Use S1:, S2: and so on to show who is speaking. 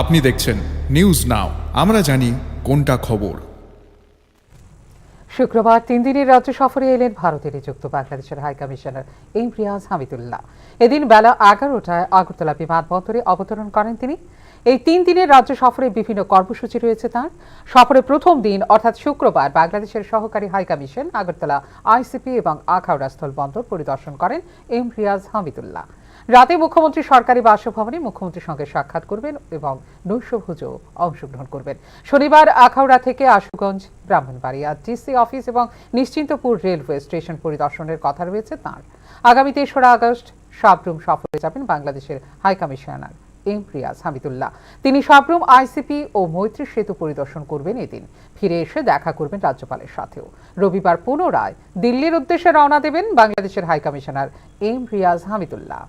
S1: আপনি দেখছেন news now আমরা জানি কোনটা খবর।
S2: শুক্রবার তিন দিনের রাজ্য সফরে এলেন ভারতে নিযুক্ত বাংলাদেশের হাই কমিশনার ইমরিয়াজ হামিদুল্লাহ। এদিন বেলা এগারোটায় আগরতলা বিমানবন্দরে অবতরণ করেন তিনি। এই তিন দিনের রাজ্য সফরে বিভিন্ন কর্মসূচি রয়েছে তার। সফরের প্রথম দিন, অর্থাৎ শুক্রবার, বাংলাদেশের সহকারী হাই কমিশন আগরতলা আইসিপি এবং আখাউড়া স্থল বন্দর পরিদর্শন করেন ইমরিয়াজ হামিদুল্লাহ। রাতে মুখ্যমন্ত্রী সরকারি বাসভবনে মুখ্যমন্ত্রীর সঙ্গে সাক্ষাৎ করবেন এবং নৈশভোজও অংশগ্রহণ করবেন। শনিবার আখাউড়া থেকে আশুগঞ্জ, ব্রাহ্মণবাড়িয়া, ডিসি অফিস এবং নিশ্চিন্তপুর রেলওয়ে স্টেশন পরিদর্শনের কথা রয়েছে তাঁর। আগামী তেসরা আগস্ট সাবরুম সফরে যাবেন বাংলাদেশের high commissioner M Riaz Hamidullah. তিনি সাবরুম, আইসিপি ও মৈত্রী সেতু পরিদর্শন করবেন এদিন। ফিরে এসে দেখা করবেন রাজ্যপালের সাথেও। রবিবার পুনরায় দিল্লির উদ্দেশ্যে রওনা দেবেন বাংলাদেশের high commissioner M Riaz Hamidullah.